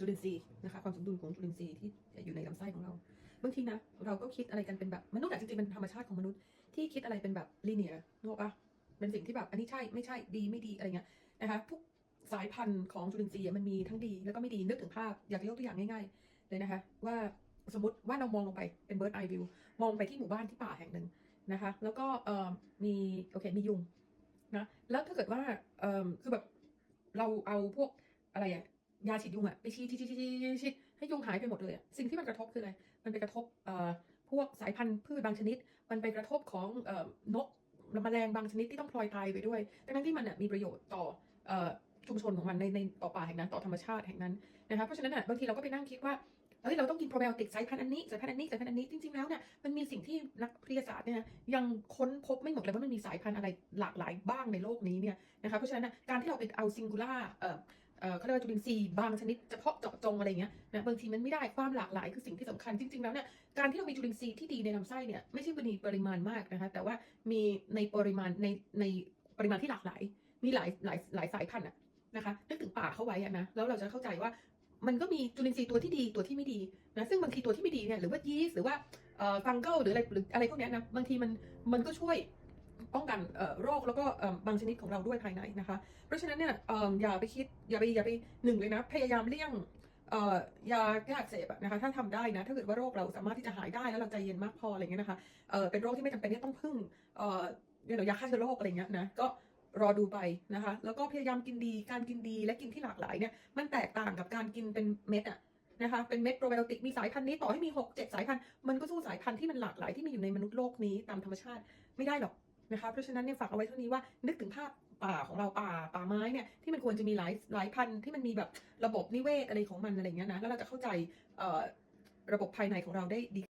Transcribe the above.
จุลินทรีย์นะคะความสมดุลของจุลินทรีย์ที่อยู่ในลำไส้ของเราบางทีนะเราก็คิดอะไรกันเป็นแบบมนุษย์อะจริงๆเป็นธรรมชาติของมนุษย์ที่คิดอะไรเป็นแบบลีเนียนึกออกปะเป็นสิ่งที่แบบอันนี้ใช่ไม่ใช่ดีไม่ดีอะไรเงี้ยนะคะทุกสายพันธุ์ของจุลินทรีย์มันมีทั้งดีแล้วก็ไม่ดีนึกถึงภาพอยากจะยกตัวอย่างง่ายๆเลยนะคะว่าสมมติว่าเรามองลงไปเป็น bird eye view มองไปที่หมู่บ้านที่ป่าแห่งหนึ่งนะคะแล้วก็มีโอเคมียุงนะแล้วถ้าเกิดว่าคือแบบเราเอาพวกอะไรอะ ยาฉีดยุงอะไปฉีดฉีดฉีดฉีดฉีดให้ยุงหายไปหมดเลยอะสิ่งที่มันกระทบคืออะไร มันไปกระทบเอ่อพวกสายพันธุ์พืชบางชนิด มันไปกระทบของเอ่อนกและแมลงบางชนิดที่ต้องพลอยตายไปด้วยทั้งๆที่มันอะมีประโยชน์ต่อเอ่อชุมชนของมันในในต่อป่าแห่งนั้นต่อธรรมชาติแห่งนั้นนะคะเพราะฉะนั้นอะบางทีเราก็ไปนั่งคิดว่าเอ้ยเราต้องกินโปรไบโอติกสายพันธุ์อันนี้สายพันธุ์อันนี้สายพันธุ์อันนี้จริงๆแล้วเนี่ยมันมีสิ่งที่นักวิทยาศาสตร์เนี่ยยังค้นพบไม่หมดเลยว่ามันมีสายพันธุ์อะไรหลากหลายบ้างในโลกนี้เนี่ยนะคะเพราะฉะนั้นการที่เราไปเอาซิงคูล่า เขาเรียกว่าจุลินทรีย์บางชนิดเฉพาะเจาะจงอะไรเงี้ยนะบางทีมันไม่ได้ความหลากหลายคือสิ่งที่สำคัญจริง ๆ แล้วเนี่ยการที่เรามีจุลินทรีย์ที่ดีในลำไส้เนี่ยไม่ใช่มีปริมาณมากนะคะแต่ว่ามีในปริมาณในในปริมาณที่หลากหลาย มีหลายหลายหลายสายพันธุ์อะนะคะนึกถึงป่าเข้าไว้อะนะแล้วเราจะเข้าใจว่ามันก็มีจุลินทรีย์ตัวที่ดีตัวที่ไม่ดีนะซึ่งบางทีตัวที่ไม่ดีเนี่ยหรือว่ายีสต์หรือว่าฟังเกิลหรืออะไรหรืออะไรพวกเนี้ยนะบางทีมันมันก็ช่วย ป้องกันโรคแล้วก็บางชนิดของเราด้วยภายในนะคะ เพราะฉะนั้นเนี่ยอย่าไปคิดอย่าไปอย่าไปหนึ่งเลยนะ พยายามเลี่ยงยาแก้อักเสบอะนะคะถ้าทำได้นะ ถ้าเกิดว่าโรคเราสามารถที่จะหายได้แล้วเราใจเย็นมากพออะไรเงี้ยนะคะเป็นโรคที่ไม่จำเป็นที่ต้องพึ่งเดี๋ยวยาฆ่าเชื้อโรคอะไรเงี้ยนะก็รอดูไปนะคะ แล้วก็พยายามกินดีการกินดีและกินที่หลากหลายเนี่ยมันแตกต่างกับการกินเป็นเม็ดอะนะคะเป็นเม็ดโปรไบโอติกมีสายพันธุ์นี้ต่อให้มี 6 7 สายพันธุ์มันก็สู้สายพันธุ์ที่มันหลากหลายที่มีอยู่ในมนุษย์โลกนี้ตามธรรมชาติไม่ได้หรอก นะคะเพราะฉะนั้นเนี่ยฝากเอาไว้เท่านี้ว่านึกถึงภาพป่าของเราป่าป่าไม้เนี่ยที่มันควรจะมีหลายหลายพันธุ์ที่มันมีแบบระบบนิเวศอะไรของมันอะไรอย่างเงี้ยนะแล้วเราจะเข้าใจระบบภายในของเราได้ดี